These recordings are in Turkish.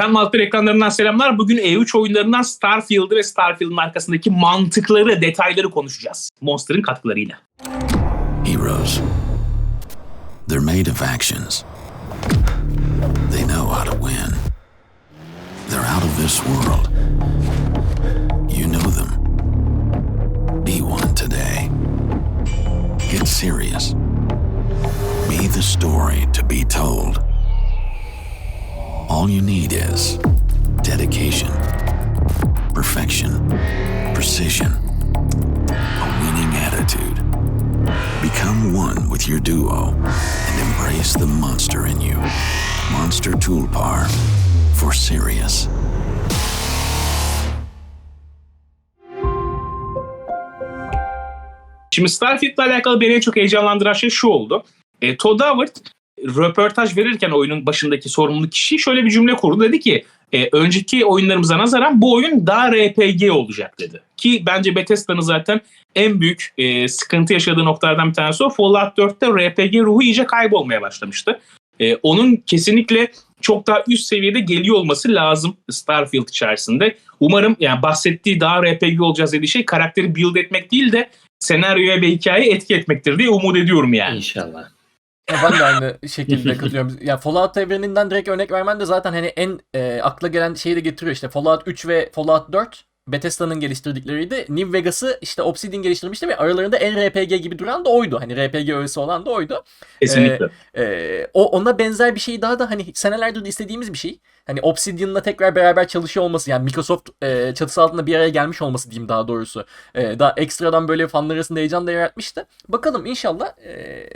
Efendim Altır ekranlarından selamlar. Bugün E3 oyunlarından Starfield'ı ve Starfield'ın arkasındaki mantıkları, detayları konuşacağız. Monster'ın katkılarıyla. Heroes. They're made of actions. They know how to win. They're out of this world. You know them. Be one today. Get serious. Be the story to be told. All you need is dedication, perfection, precision, a winning attitude. Become one with your duo and embrace the monster in you. Monster Toolpar for serious. Şimdi Starfield'le alakalı beni en çok heyecanlandıran şey şu oldu. E, Todd Howard röportaj verirken oyunun başındaki sorumlu kişi şöyle bir cümle kurdu. Dedi ki e, önceki oyunlarımıza nazaran bu oyun daha RPG olacak dedi. Ki bence Bethesda'nın zaten en büyük e, sıkıntı yaşadığı noktalardan bir tanesi o. Fallout 4'te RPG ruhu iyice kaybolmaya başlamıştı. E, onun kesinlikle çok daha üst seviyede geliyor olması lazım Starfield içerisinde. Umarım yani bahsettiği daha RPG olacağız dediği şey karakteri build etmek değil de senaryoya ve hikayeye etki etmektir diye umut ediyorum yani. İnşallah. Ben de aynı şekilde katılıyorum. Ya Fallout evreninden direkt örnek vermen de zaten hani en e, akla gelen şeyi de getiriyor işte. Fallout 3 ve Fallout 4 Bethesda'nın geliştirdikleriydi. New Vegas'ı işte Obsidian geliştirmişti ve aralarında en RPG gibi duran da oydu. Hani RPG öğesi olan da oydu. Kesinlikle. Ee, o ona benzer bir şey daha da hani senelerdir istediğimiz bir şey. Hani Obsidian'la tekrar beraber çalışıyor olması yani Microsoft e, çatısı altında bir araya gelmiş olması diyeyim daha doğrusu. E, daha ekstradan böyle fanlar arasında heyecan da yaratmıştı. Bakalım inşallah e,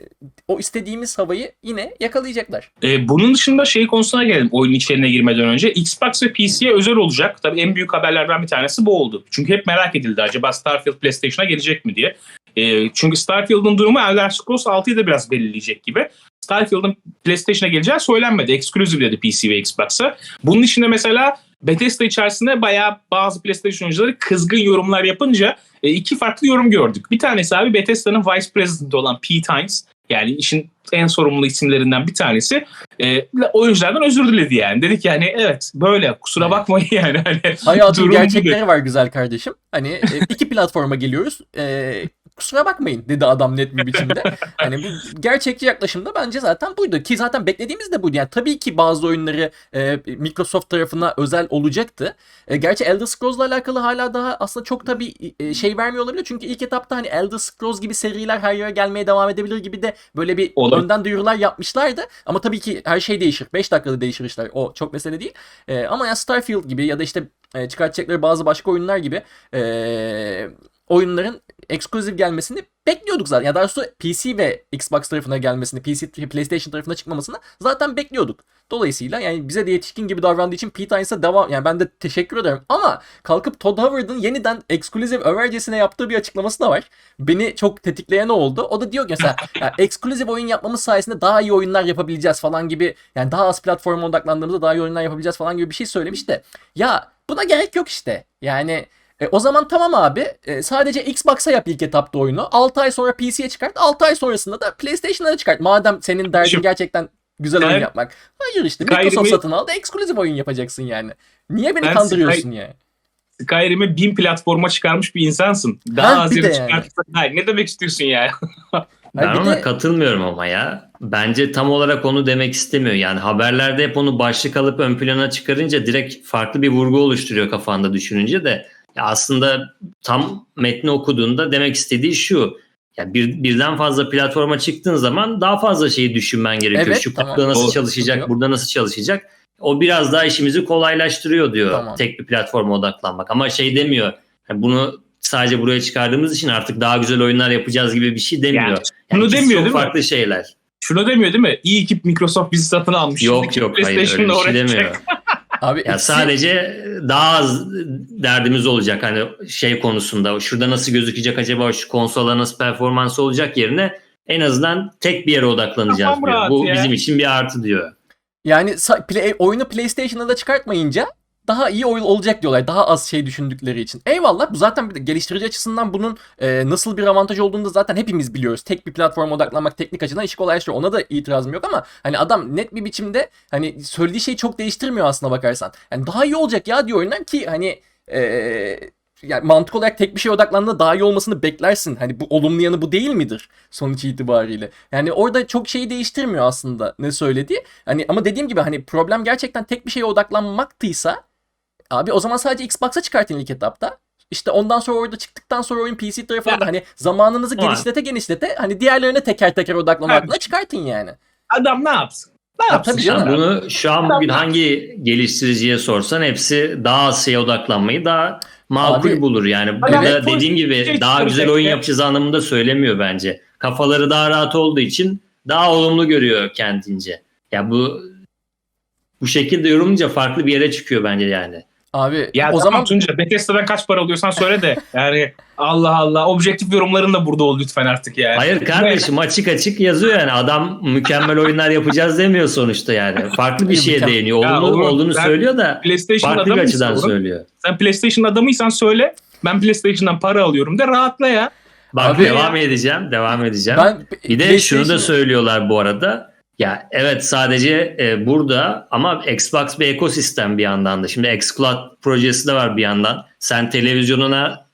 o istediğimiz havayı yine yakalayacaklar. Ee, bunun dışında şey konusuna gelelim oyun içeriğine girmeden önce. Xbox ve PC'ye özel olacak. Tabii en büyük haberlerden bir tanesi bu oldu. Çünkü hep merak edildi acaba Starfield PlayStation'a gelecek mi diye. Ee, çünkü Starfield'ın durumu Elder Scrolls 6'yı da biraz belirleyecek gibi. Starfield'ın PlayStation'a geleceği söylenmedi. Exclusive dedi PC ve Xbox'a. Bunun içinde mesela Bethesda içerisinde bayağı bazı PlayStation oyuncuları kızgın yorumlar yapınca e, iki farklı yorum gördük. Bir tanesi abi Bethesda'nın Vice President olan Pete Hines yani işin en sorumlu isimlerinden bir tanesi e, oyunculardan özür diledi yani. Dedik yani evet böyle kusura bakmayın yani. Hani, Hayatın gerçekleri var güzel kardeşim. Hani e, iki platforma geliyoruz. E, kusura bakmayın dedi adam net bir biçimde. Hani bu gerçekçi yaklaşımda bence zaten buydu. Ki zaten beklediğimiz de buydu. Yani tabii ki bazı oyunları e, Microsoft tarafına özel olacaktı. E, gerçi Elder Scrolls'la alakalı hala daha aslında çok tabii e, şey vermiyor olabilir. Çünkü ilk etapta hani Elder Scrolls gibi seriler her yere gelmeye devam edebilir gibi de böyle bir Olabilir. önden duyurular yapmışlardı. Ama tabii ki her şey değişir. 5 dakikada değişir işler. O çok mesele değil. E, ama ya Starfield gibi ya da işte e, çıkartacakları bazı başka oyunlar gibi e, oyunların eksklusif gelmesini bekliyorduk zaten. Ya daha doğrusu PC ve Xbox tarafına gelmesini, PC, PlayStation tarafına çıkmamasını zaten bekliyorduk. Dolayısıyla yani bize de yetişkin gibi davrandığı için Pete Hines'a devam yani ben de teşekkür ederim. Ama kalkıp Todd Howard'ın yeniden eksklusif övercesine yaptığı bir açıklaması da var. Beni çok tetikleyen oldu. O da diyor ki mesela yani eksklusif oyun yapmamız sayesinde daha iyi oyunlar yapabileceğiz falan gibi yani daha az platforma odaklandığımızda daha iyi oyunlar yapabileceğiz falan gibi bir şey söylemiş de ya buna gerek yok işte. Yani e, o zaman tamam abi. E, sadece Xbox'a yap ilk etapta oyunu. 6 ay sonra PC'ye çıkart. 6 ay sonrasında da PlayStation'a da çıkart. Madem senin derdin Şu- gerçekten güzel oyun Sky- yapmak. Hayır işte Skyrim'i- Microsoft satın aldı. Eksklusif oyun yapacaksın yani. Niye beni Ben kandırıyorsun Sky- ya? Skyrim'i bin platforma çıkarmış bir insansın. Daha Ha, az yere de yani. çıkartırsan- Hayır, ne demek istiyorsun ya? Ben ona de- katılmıyorum ama ya. Bence tam olarak onu demek istemiyor. Yani haberlerde hep onu başlık alıp ön plana çıkarınca direkt farklı bir vurgu oluşturuyor kafanda düşününce de. Ya aslında tam metni okuduğunda demek istediği şu. Ya bir, birden fazla platforma çıktığın zaman daha fazla şeyi düşünmen gerekiyor. Evet, şu tamam. nasıl Doğru. çalışacak, Yok. burada nasıl çalışacak. O biraz daha işimizi kolaylaştırıyor diyor Tamam. tek bir platforma odaklanmak. Ama şey demiyor. yani bunu sadece buraya çıkardığımız için artık daha güzel oyunlar yapacağız gibi bir şey demiyor. Yani Yani bunu demiyor değil mi? farklı şeyler. Şunu demiyor değil mi? İyi ki Microsoft bizi satın almış. Yok Şimdi yok hayır öyle bir şey demiyor. Abi Ya ikisi- sadece daha az derdimiz olacak hani şey konusunda. Şurada nasıl gözükecek acaba şu konsola nasıl performansı olacak yerine en azından tek bir yere odaklanacağız Kafam diyor. Bu ya. bizim için bir artı diyor. yani play- oyunu PlayStation'a da çıkartmayınca daha iyi oyun olacak diyorlar. Daha az şey düşündükleri için. Eyvallah. Bu zaten bir de geliştirici açısından bunun e, nasıl bir avantaj olduğunu da zaten hepimiz biliyoruz. Tek bir platforma odaklanmak teknik açıdan işi kolaylaştırıyor. Ona da itirazım yok ama hani adam net bir biçimde hani söylediği şeyi çok değiştirmiyor aslına bakarsan. Yani daha iyi olacak ya diyor oyunlar ki hani e, yani mantık olarak tek bir şeye odaklandığında daha iyi olmasını beklersin. Hani bu olumlu yanı bu değil midir sonuç itibariyle? Yani orada çok şeyi değiştirmiyor aslında ne söylediği. Hani ama dediğim gibi hani problem gerçekten tek bir şeye odaklanmaktıysa abi o zaman sadece Xbox'a çıkartın ilk etapta. İşte ondan sonra orada çıktıktan sonra oyun PC tarafına Ya. hani zamanınızı Ama- genişlete genişlete hani diğerlerine teker teker odaklamak adına çıkartın yani. Adam ne yapsın? Ne Ya yapsın? tabii canım. bunu şu an bugün hangi geliştiriciye sorsan hepsi daha şeye odaklanmayı daha makul Abi- bulur. Yani burada hep dediğim gibi pozitif daha güzel şey oyun ya. yapacağız anlamında söylemiyor bence. Kafaları daha rahat olduğu için daha olumlu görüyor kendince. Ya bu bu şekilde yorumlayınca farklı bir yere çıkıyor bence yani. Abi Ya o tamam zaman Tunca Bethesda'dan kaç para alıyorsan söyle de yani Allah Allah objektif yorumların da burada ol lütfen artık yani. Hayır kardeşim açık açık yazıyor yani. Adam mükemmel oyunlar yapacağız demiyor sonuçta yani. Farklı bir şeye değiniyor. Ya Olumlu oğlum, olduğunu söylüyor da PlayStation farklı bir açıdan oğlum, söylüyor. Sen PlayStation adamıysan söyle. Ben PlayStation'dan para alıyorum de rahatla ya. Bak Abi- devam edeceğim, devam edeceğim. ben Bir de şunu da söylüyorlar bu arada. Ya evet sadece e, burada ama Xbox bir ekosistem bir yandan da. Şimdi xCloud projesi de var bir yandan. Sen televizyonuna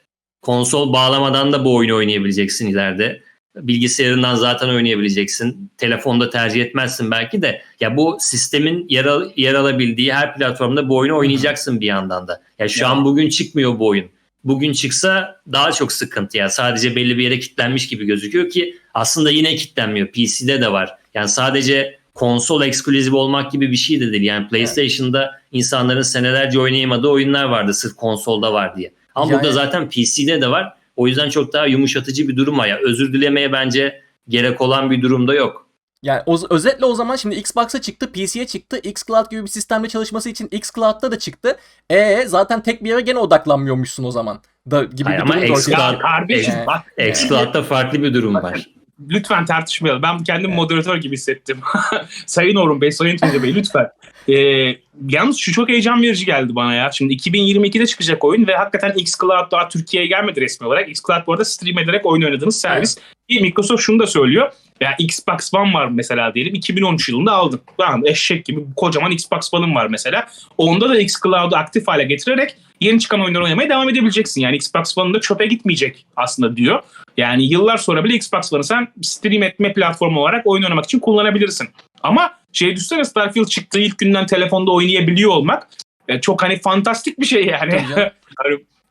konsol bağlamadan da bu oyunu oynayabileceksin ileride. Bilgisayarından zaten oynayabileceksin. Telefonda tercih etmezsin belki de. Ya bu sistemin yer, al- yer alabildiği her platformda bu oyunu oynayacaksın bir yandan da. Ya şu Ya. an bugün çıkmıyor bu oyun. Bugün çıksa daha çok sıkıntı ya. Sadece belli bir yere kilitlenmiş gibi gözüküyor ki aslında yine kilitlenmiyor. PC'de de var. Yani sadece konsol ekskluziv olmak gibi bir şey de değil. Yani PlayStation'da insanların senelerce oynayamadığı oyunlar vardı sırf konsolda var diye. Ama Yani- burada zaten PC'de de var. O yüzden çok daha yumuşatıcı bir durum var. Ya özür dilemeye bence gerek olan bir durumda yok. Yani o, özetle o zaman şimdi Xbox'a çıktı, PC'ye çıktı. xCloud gibi bir sistemde çalışması için xCloud'da da çıktı. E zaten tek bir yere gene odaklanmıyormuşsun o zaman. Da gibi Hayır bir ama xCloud- kardeşim Ee, bak xCloud'da farklı bir durum var. Lütfen tartışmayalım. Ben kendimi moderatör gibi hissettim. Sayın Orhun Bey, Sayın Tunca Bey lütfen. Ee, yalnız şu çok heyecan verici geldi bana ya. Şimdi 2022'de çıkacak oyun ve hakikaten xCloud daha Türkiye'ye gelmedi resmi olarak. xCloud bu arada stream ederek oyun oynadığınız servis. Bir Microsoft şunu da söylüyor. Ya Xbox One var mesela diyelim 2013 yılında aldın. Tamam eşek gibi kocaman Xbox One'ın var mesela. Onda da xCloud'u aktif hale getirerek yeni çıkan oyunları oynamaya devam edebileceksin. Yani Xbox One'ın da çöpe gitmeyecek aslında diyor. Yani yıllar sonra bile Xbox One'ı sen stream etme platformu olarak oyun oynamak için kullanabilirsin. Ama şey düşünsene Starfield çıktığı ilk günden telefonda oynayabiliyor olmak e, çok hani fantastik bir şey yani.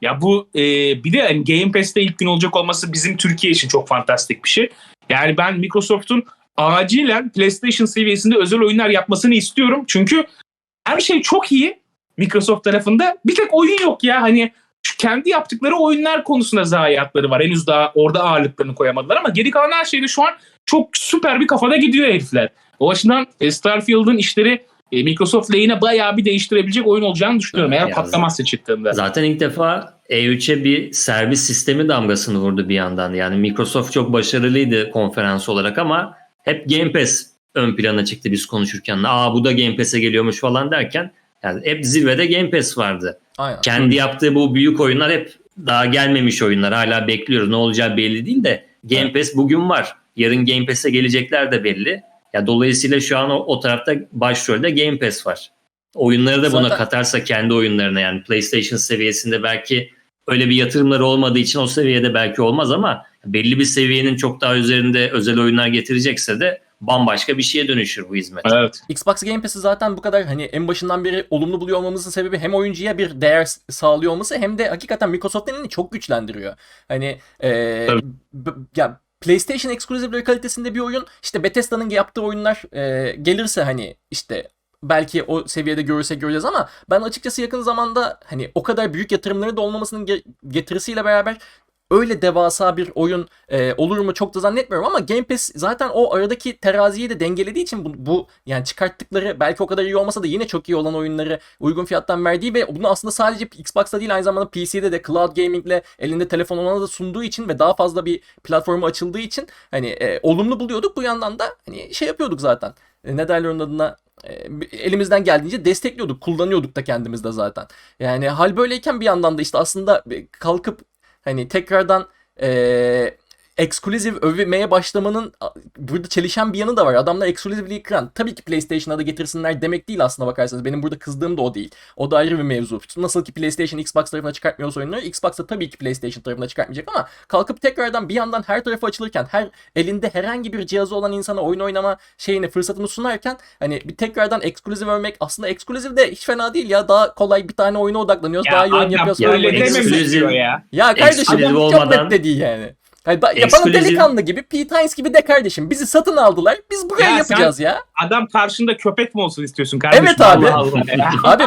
Ya bu e, bir de hani Game Pass'te ilk gün olacak olması bizim Türkiye için çok fantastik bir şey. Yani ben Microsoft'un acilen PlayStation seviyesinde özel oyunlar yapmasını istiyorum. Çünkü her şey çok iyi Microsoft tarafında. Bir tek oyun yok ya hani şu kendi yaptıkları oyunlar konusunda zayiatları var. Henüz daha orada ağırlıklarını koyamadılar ama geri kalan her şeyde şu an çok süper bir kafada gidiyor herifler. O açıdan e, Starfield'ın işleri e, Microsoft lehine bayağı bir değiştirebilecek oyun olacağını düşünüyorum. Eğer Ya patlamazsa çıktığında. Zaten ilk defa E3'e bir servis sistemi damgasını vurdu bir yandan. Yani Microsoft çok başarılıydı konferans olarak ama hep Game Pass ön plana çıktı biz konuşurken. Aa bu da Game Pass'e geliyormuş falan derken yani hep zirvede Game Pass vardı. Aynen. Kendi yaptığı bu büyük oyunlar hep daha gelmemiş oyunlar. Hala bekliyoruz. Ne olacağı belli değil de Game Pass bugün var. Yarın Game Pass'e gelecekler de belli. Ya dolayısıyla şu an o, o tarafta başrolde Game Pass var. Oyunları da buna Zaten- katarsa kendi oyunlarına yani PlayStation seviyesinde belki öyle bir yatırımları olmadığı için o seviyede belki olmaz ama belli bir seviyenin çok daha üzerinde özel oyunlar getirecekse de bambaşka bir şeye dönüşür bu hizmet. Evet. Xbox Game Pass'i zaten bu kadar hani en başından beri olumlu buluyor olmamızın sebebi hem oyuncuya bir değer sağlıyor olması hem de hakikaten Microsoft'un elini çok güçlendiriyor. Hani b- ya PlayStation eksklusivleri kalitesinde bir oyun işte Bethesda'nın yaptığı oyunlar eee, gelirse hani işte belki o seviyede görürsek göreceğiz ama ben açıkçası yakın zamanda hani o kadar büyük yatırımları da olmamasının ge- getirisiyle beraber öyle devasa bir oyun e, olur mu çok da zannetmiyorum ama Game Pass zaten o aradaki teraziyi de dengelediği için bu, bu yani çıkarttıkları belki o kadar iyi olmasa da yine çok iyi olan oyunları uygun fiyattan verdiği ve bunu aslında sadece Xbox'ta değil aynı zamanda PC'de de cloud gaming'le elinde telefon olana da sunduğu için ve daha fazla bir platformu açıldığı için hani e, olumlu buluyorduk. Bu yandan da hani şey yapıyorduk zaten. E, ne derler onun adına e, elimizden geldiğince destekliyorduk, kullanıyorduk da kendimiz de zaten. Yani hal böyleyken bir yandan da işte aslında kalkıp hani tekrardan e, eksklusif övmeye başlamanın burada çelişen bir yanı da var. Adamlar eksklusivliği kıran. Tabii ki PlayStation'a da getirsinler demek değil aslında bakarsanız. Benim burada kızdığım da o değil. O da ayrı bir mevzu. Nasıl ki PlayStation Xbox tarafına çıkartmıyorsa oyunları Xbox da tabii ki PlayStation tarafına çıkartmayacak ama kalkıp tekrardan bir yandan her tarafı açılırken her elinde herhangi bir cihazı olan insana oyun oynama şeyini fırsatını sunarken hani bir tekrardan eksklusif övmek aslında eksklusif de hiç fena değil ya. Daha kolay bir tane oyuna odaklanıyoruz. daha iyi oyun yapıyoruz. ya ya. Ya kardeşim Eksklusif çok net değil yani. Ba- yapalım Eksklusif- delikanlı gibi, Pete Hines gibi de kardeşim. Bizi satın aldılar. Biz buraya Ya yapacağız ya. Adam karşında köpek mi olsun istiyorsun kardeşim? Evet abi. Allah Allah ya. Abi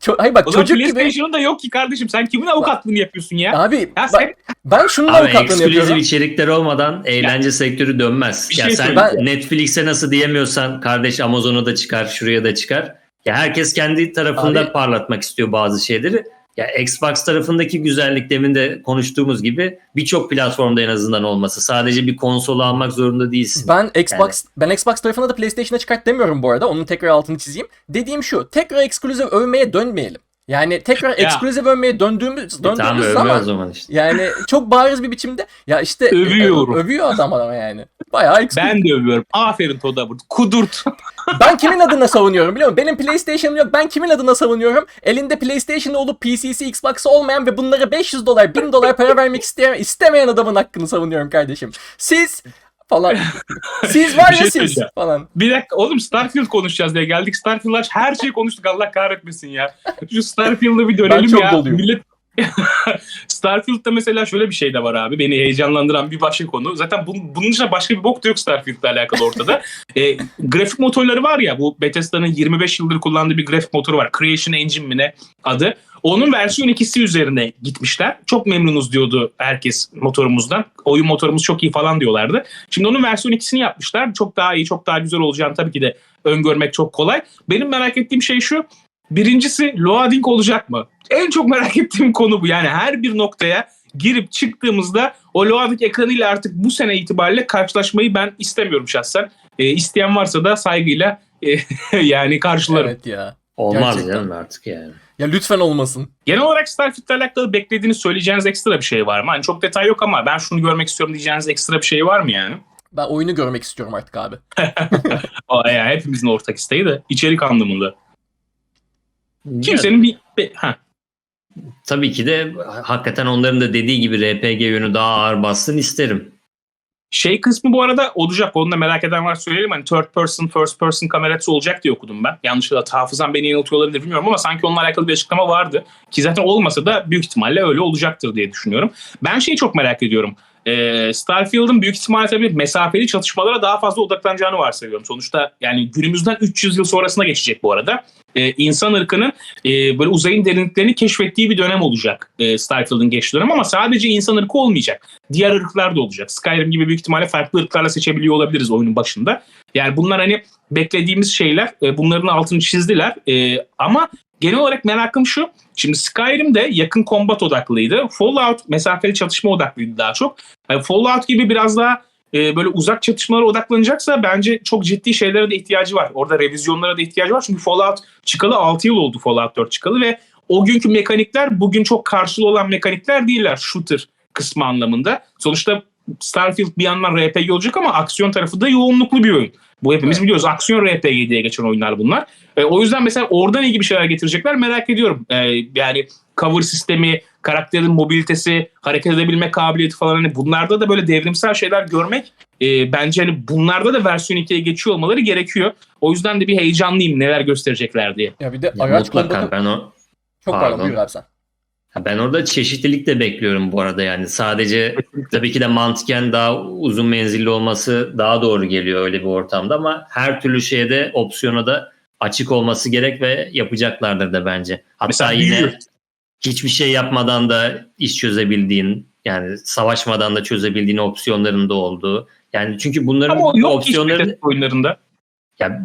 ço- hayır bak O zaman çocuk gibi. PlayStation'ın da yok ki kardeşim. Sen kimin avukatlığını yapıyorsun ya? Abi Ya bak, sen ben şunun Abi avukatlığını eksklusif yapıyorum. içerikler olmadan eğlence sektörü dönmez. Bir ya şey sen söyleyeyim. Netflix'e nasıl diyemiyorsan kardeş Amazon'a da çıkar, şuraya da çıkar. Ya herkes kendi tarafında Abi- parlatmak istiyor bazı şeyleri. Ya Xbox tarafındaki güzellik demin de konuştuğumuz gibi birçok platformda en azından olması. Sadece bir konsolu almak zorunda değilsin. Ben Xbox ben Xbox tarafına da PlayStation'a çıkart demiyorum bu arada. Onun tekrar altını çizeyim. Dediğim şu. Tekrar eksklusif övmeye dönmeyelim. Yani tekrar eksklusif övmeye döndüğümüz E döndüğümüz tamam övme zaman zaman işte. yani çok bariz bir biçimde ya işte Övüyorum. ö- övüyor adam adama yani. Bayağı eksklusif. ben de övüyorum. Aferin Toda Burt. Kudurt. Ben kimin adına savunuyorum biliyor musun? Benim PlayStation'ım yok. Ben kimin adına savunuyorum? Elinde PlayStation olup PC'si, Xbox'ı olmayan ve bunlara 500 dolar, 1000 dolar para vermek isteyen, istemeyen adamın hakkını savunuyorum kardeşim. Siz falan. Siz var Bir ya şey siz falan. Bir dakika oğlum Starfield konuşacağız diye geldik. Starfield'lar her şeyi konuştuk Allah kahretmesin ya. Şu Starfield'a bir dönelim Ben çok ya. doluyum. Millet Starfield'da mesela şöyle bir şey de var abi. Beni heyecanlandıran bir başka konu. Zaten bunun, bunun dışında başka bir bok da yok Starfield'la alakalı ortada. e, grafik motorları var ya bu Bethesda'nın 25 yıldır kullandığı bir grafik motoru var. Creation Engine mi ne adı. Onun versiyon ikisi üzerine gitmişler. Çok memnunuz diyordu herkes motorumuzdan. Oyun motorumuz çok iyi falan diyorlardı. Şimdi onun versiyon ikisini yapmışlar. Çok daha iyi, çok daha güzel olacağını tabii ki de öngörmek çok kolay. Benim merak ettiğim şey şu. Birincisi loading olacak mı? En çok merak ettiğim konu bu. Yani her bir noktaya girip çıktığımızda o loading ekranıyla artık bu sene itibariyle karşılaşmayı ben istemiyorum şahsen. E, isteyen varsa da saygıyla e, yani karşılarım. Evet ya. Olmaz Gerçekten. canım artık yani. Ya lütfen olmasın. Genel olarak Starfield'le alakalı beklediğiniz, söyleyeceğiniz ekstra bir şey var mı? Hani çok detay yok ama ben şunu görmek istiyorum diyeceğiniz ekstra bir şey var mı yani? Ben oyunu görmek istiyorum artık abi. O ya hepimizin ortak isteği de içerik anlamında. Kimsenin bir... bir- ha. tabii ki de hakikaten onların da dediği gibi RPG yönü daha ağır bassın isterim. Şey kısmı bu arada olacak. Onu da merak eden var söyleyelim. Hani third person, first person kamerası olacak diye okudum ben. Yanlışlıkla hafızam beni yanıltıyor olabilir bilmiyorum ama sanki onunla alakalı bir açıklama vardı. Ki zaten olmasa da büyük ihtimalle öyle olacaktır diye düşünüyorum. Ben şeyi çok merak ediyorum. Ee, Starfield'ın büyük ihtimalle tabii mesafeli çatışmalara daha fazla odaklanacağını varsayıyorum. Sonuçta yani günümüzden 300 yıl sonrasına geçecek bu arada. Ee, insan ırkının e, böyle uzayın derinliklerini keşfettiği bir dönem olacak e, Starfield'ın geçtiği dönem ama sadece insan ırkı olmayacak. Diğer ırklar da olacak. Skyrim gibi büyük ihtimalle farklı ırklarla seçebiliyor olabiliriz oyunun başında. Yani bunlar hani beklediğimiz şeyler. E, bunların altını çizdiler. E, ama genel olarak merakım şu. Şimdi Skyrim'de yakın kombat odaklıydı. Fallout mesafeli çatışma odaklıydı daha çok. Yani Fallout gibi biraz daha e, böyle uzak çatışmalara odaklanacaksa bence çok ciddi şeylere de ihtiyacı var. Orada revizyonlara da ihtiyacı var. Çünkü Fallout çıkalı 6 yıl oldu Fallout 4 çıkalı ve o günkü mekanikler bugün çok karşılığı olan mekanikler değiller shooter kısmı anlamında. Sonuçta Starfield bir yandan RPG olacak ama aksiyon tarafı da yoğunluklu bir oyun. Bu hepimiz biliyoruz. Aksiyon RPG diye geçen oyunlar bunlar. E, o yüzden mesela oradan iyi bir şeyler getirecekler merak ediyorum. E, yani cover sistemi, karakterin mobilitesi, hareket edebilme kabiliyeti falan hani bunlarda da böyle devrimsel şeyler görmek e, bence hani bunlarda da versiyon 2'ye geçiyor olmaları gerekiyor. O yüzden de bir heyecanlıyım neler gösterecekler diye. Ya bir de Ya araç mutlaka ben o Çok pardon, Pardon. buyur abi sen. Ben orada çeşitlilik de bekliyorum bu arada yani. Sadece tabii ki de mantıken daha uzun menzilli olması daha doğru geliyor öyle bir ortamda ama her türlü şeye de opsiyona da açık olması gerek ve yapacaklardır da bence. Hatta Mesela yine büyüyor. Hiçbir şey yapmadan da iş çözebildiğin Yani savaşmadan da çözebildiğin opsiyonların da olduğu. Yani çünkü bunların Ama yok opsiyonların oyunlarında. ya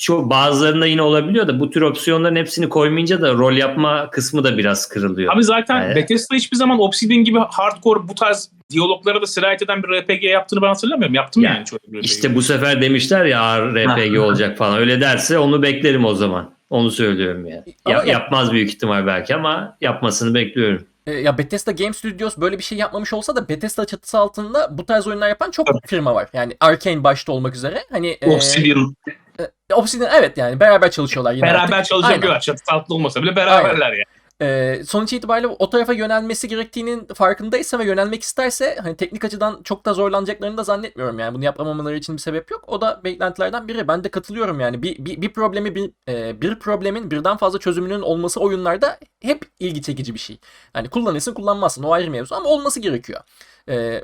çok bazılarında yine olabiliyor da bu tür opsiyonların hepsini koymayınca da rol yapma kısmı da biraz kırılıyor. Abi zaten Evet. Bethesda hiçbir zaman Obsidian gibi hardcore bu tarz diyaloglara da sirayet eden bir RPG yaptığını ben hatırlamıyorum. Yaptım Ya, yani çok. İşte bu sefer demişler ya RPG olacak falan. Öyle derse onu beklerim o zaman. Onu söylüyorum ya. Ama Ya- ya- yapmaz büyük ihtimal belki ama yapmasını bekliyorum. E, ya Bethesda Game Studios böyle bir şey yapmamış olsa da Bethesda çatısı altında bu tarz oyunlar yapan çok firma var. Yani Arkane başta olmak üzere. Hani e, Obsidian e, Obsidian evet yani beraber çalışıyorlar yine beraber artık. Aynen. çalışabiliyorlar. Çatısı altlı olmasa bile beraberler yani. Ee, sonuç itibariyle o tarafa yönelmesi gerektiğinin farkındaysa ve yönelmek isterse hani teknik açıdan çok da zorlanacaklarını da zannetmiyorum yani bunu yapamamaları için bir sebep yok. O da beklentilerden biri. Ben de katılıyorum yani bir bir, bir problemi bir, e, bir problemin birden fazla çözümünün olması oyunlarda hep ilgi çekici bir şey. Hani kullanırsın kullanmazsın o ayrı mevzu ama olması gerekiyor.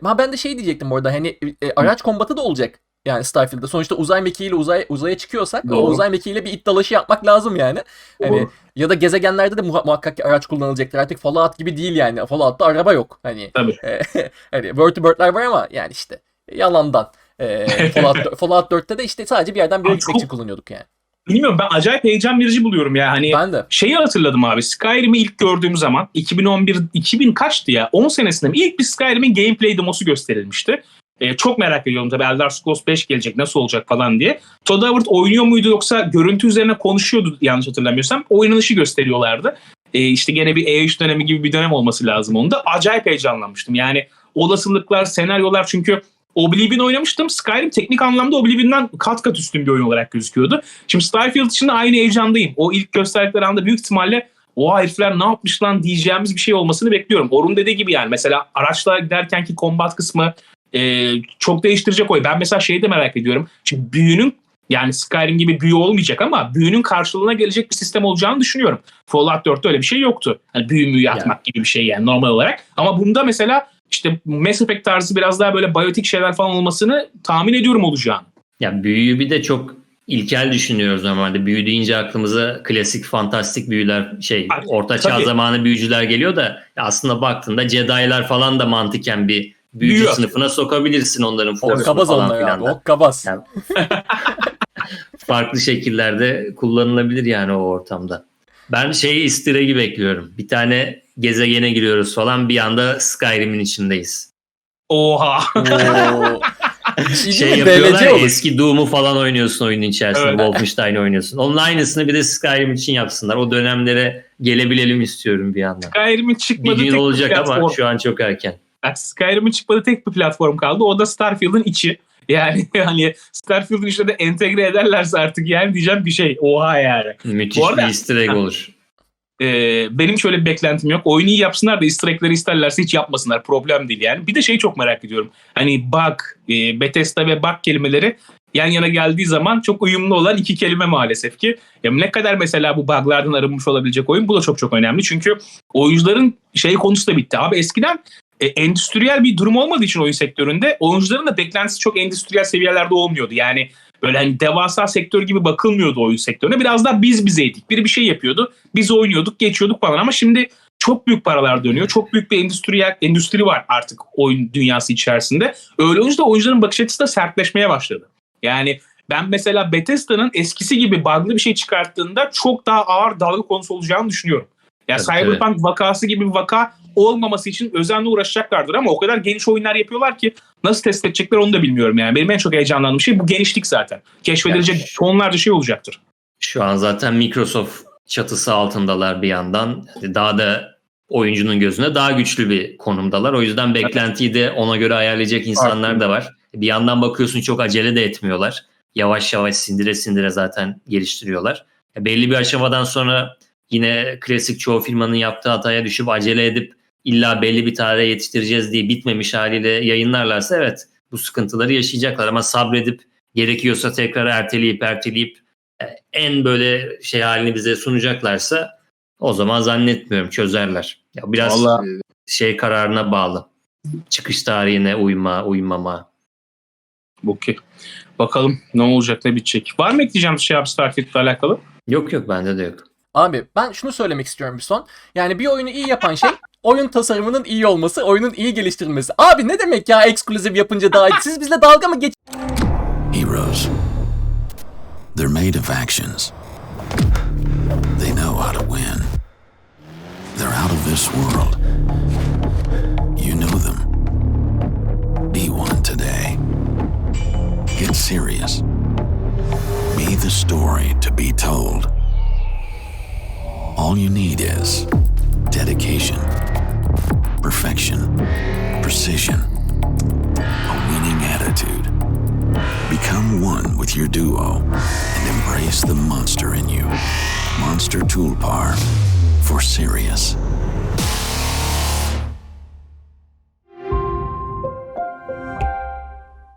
Ha ben de şey diyecektim orada hani e, araç kombatı da olacak. Yani Starfield'da sonuçta uzay mekiğiyle uzay uzaya çıkıyorsak o Doğru. uzay mekiğiyle bir it dalaşı yapmak lazım yani. Hani Doğru. ya da gezegenlerde de muha- muhakkak ki araç kullanılacaktır. Artık Fallout gibi değil yani. Fallout'ta araba yok. Hani Tabii. e, hani Vertibird'ler var ama yani işte yalandan. E, Fallout, Fallout 4'te de işte sadece bir yerden bir gitmek çok- için kullanıyorduk yani. Bilmiyorum ben acayip heyecan verici buluyorum ya. Hani Ben de. şeyi hatırladım abi. Skyrim'i ilk gördüğüm zaman 2011 2000 kaçtı ya? 10 senesinde mi? İlk bir Skyrim'in gameplay demosu gösterilmişti. Ee, çok merak ediyorum tabii Elder Scrolls 5 gelecek nasıl olacak falan diye. Todd Howard oynuyor muydu yoksa görüntü üzerine konuşuyordu yanlış hatırlamıyorsam. Oynanışı gösteriyorlardı. Ee, işte gene bir E3 dönemi gibi bir dönem olması lazım onda. Acayip heyecanlanmıştım. Yani olasılıklar, senaryolar çünkü Oblivion oynamıştım. Skyrim teknik anlamda Oblivion'dan kat kat üstün bir oyun olarak gözüküyordu. Şimdi Starfield için de aynı heyecandayım. O ilk gösterdikleri anda büyük ihtimalle o herifler ne yapmış lan diyeceğimiz bir şey olmasını bekliyorum. Orun dediği gibi yani mesela araçla giderkenki kombat kısmı e, çok değiştirecek oyun. Ben mesela şeyi de merak ediyorum. Şimdi büyünün yani Skyrim gibi büyü olmayacak ama büyünün karşılığına gelecek bir sistem olacağını düşünüyorum. Fallout 4'te öyle bir şey yoktu. Hani büyü müyü atmak gibi bir şey yani normal olarak. Ama bunda mesela işte Mass Effect tarzı biraz daha böyle biyotik şeyler falan olmasını tahmin ediyorum olacağını. Ya büyüyü bir de çok ilkel düşünüyoruz normalde. Büyü deyince aklımıza klasik fantastik büyüler şey Abi, orta çağ tabii. zamanı büyücüler geliyor da aslında baktığında Jedi'lar falan da mantıken bir büyücü Büyü. sınıfına sokabilirsin onların force'unu Hokkabaz falan onlar filan abi. da. Hokkabaz. Yani- Farklı şekillerde kullanılabilir yani o ortamda. Ben şeyi istiregi bekliyorum. Bir tane gezegene giriyoruz falan bir anda Skyrim'in içindeyiz. Oha. Oo. Şey şey değil mi? yapıyorlar DLC ya olur. eski Doom'u falan oynuyorsun oyunun içerisinde. Evet. Wolfenstein oynuyorsun. Onun aynısını bir de Skyrim için yapsınlar. O dönemlere gelebilelim istiyorum bir yandan. Skyrim'in Bir çıkmadığı gün tek bir olacak ama şu an çok erken. Yani Skyrim'in çıkmadığı tek bir platform kaldı. O da Starfield'ın içi. Yani hani Starfield'ın içine de entegre ederlerse artık yani diyeceğim bir şey. Oha yani. Müthiş Bu arada- bir easter egg olur. Ee, benim şöyle bir beklentim yok. Oyunu iyi yapsınlar da easter egg'leri isterlerse hiç yapmasınlar. Problem değil yani. Bir de şeyi çok merak ediyorum. Hani bug, e, Bethesda ve bug kelimeleri yan yana geldiği zaman çok uyumlu olan iki kelime maalesef ki. Ya ne kadar mesela bu buglardan arınmış olabilecek oyun bu da çok çok önemli. Çünkü oyuncuların şey konusu da bitti. Abi eskiden e, endüstriyel bir durum olmadığı için oyun sektöründe oyuncuların da beklentisi çok endüstriyel seviyelerde olmuyordu. Yani böyle hani devasa sektör gibi bakılmıyordu oyun sektörüne. Biraz daha biz bizeydik. Biri bir şey yapıyordu. Biz oynuyorduk, geçiyorduk falan ama şimdi çok büyük paralar dönüyor. Çok büyük bir endüstriyel endüstri var artık oyun dünyası içerisinde. Öyle olunca da oyuncuların bakış açısı da sertleşmeye başladı. Yani ben mesela Bethesda'nın eskisi gibi bug'lı bir şey çıkarttığında çok daha ağır dalga konusu olacağını düşünüyorum. Ya Tabii, Cyberpunk vakası gibi bir vaka olmaması için özenle uğraşacaklardır ama o kadar geniş oyunlar yapıyorlar ki nasıl test edecekler onu da bilmiyorum yani. Benim en çok heyecanlandığım şey bu genişlik zaten. Keşfedilecek Yani- tonlarca şey olacaktır. Şu an zaten Microsoft çatısı altındalar bir yandan. Daha da oyuncunun gözüne daha güçlü bir konumdalar. O yüzden beklentiyi de ona göre ayarlayacak insanlar da var. Bir yandan bakıyorsun çok acele de etmiyorlar. Yavaş yavaş sindire sindire zaten geliştiriyorlar. Belli bir aşamadan sonra yine klasik çoğu firmanın yaptığı hataya düşüp acele edip illa belli bir tarihe yetiştireceğiz diye bitmemiş haliyle yayınlarlarsa evet bu sıkıntıları yaşayacaklar ama sabredip gerekiyorsa tekrar erteleyip erteleyip e, en böyle şey halini bize sunacaklarsa o zaman zannetmiyorum çözerler. Ya biraz Vallahi- şey kararına bağlı. Çıkış tarihine uyma, uymama. Okey. Bakalım ne olacak ne bitecek. Var mı ekleyeceğim şey abi Starfield'le alakalı? Yok yok bende de yok. Abi ben şunu söylemek istiyorum bir son. Yani bir oyunu iyi yapan şey oyun tasarımının iyi olması, oyunun iyi geliştirilmesi. Abi ne demek ya exclusive yapınca daha? Siz bizle dalga mı geç Heroes. They're made of actions. They know how to win. They're out of this world. You know them. Be one today. Get serious. Be the story to be told. All you need is dedication, perfection, precision, a winning attitude. Become one with your duo and embrace the monster in you. Monster Toolpar for serious.